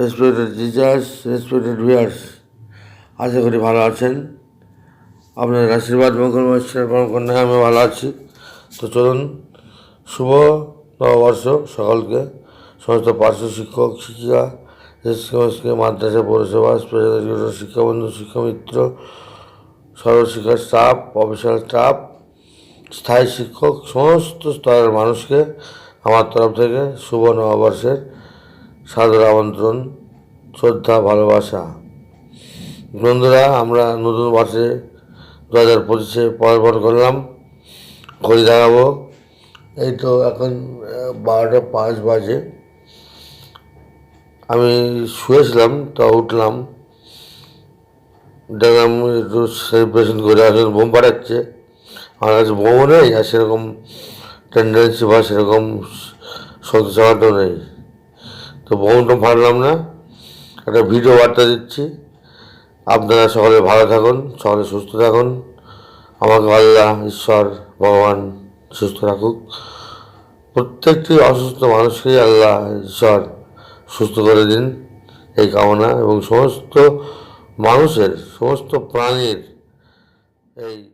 Respected teachers respected viewers আশা করি ভালো আছেন। আপনাদের আশীর্বাদ মঙ্গলময় কন্যা আমি ভালো আছি। তো চলুন, শুভ নববর্ষ সকলকে। সমস্ত পার্শ্ব শিক্ষক, শিক্ষিকা শিক্ষক মাদ্রাসা, পৌরসভা, স্পেশাল এডুকেশন শিক্ষাবন্ধু, শিক্ষামিত্র, সর্বশিক্ষা স্টাফ প্রফেশনাল স্টাফ স্থায়ী শিক্ষক, সমস্ত স্তরের মানুষকে আমার তরফ থেকে শুভ নববর্ষের সাদর আমন্ত্রণ, শ্রদ্ধা, ভালোবাসা। বন্ধুরা, আমরা নতুন বর্ষে দু হাজার পঁচিশে পদার্পণ করলাম। ঘড়ি দাঁড়াবো। এই তো এখন বারোটা পাঁচ বাজে। আমি শুয়েছিলাম, তা উঠলাম। দেখলাম একটু সেলিব্রেশন করে আসলে বোম ফাটাচ্ছে আমার কাছে বোমও নেই, আর সেরকম টেন্ডেন্সি বা সেরকম শক্তি নেই। তো বোমটা ফাটলাম না। একটা ভিডিও বার্তা দিচ্ছি। আপনারা সকলে ভালো থাকুন, সকলে সুস্থ থাকুন। আমাকে আল্লাহ, ঈশ্বর, ভগবান সুস্থ রাখুক। প্রত্যেকটি অসুস্থ মানুষকেই আল্লাহ, ঈশ্বর সুস্থ করে দিন এই কামনা এবং সমস্ত মানুষের, সমস্ত প্রাণীর এই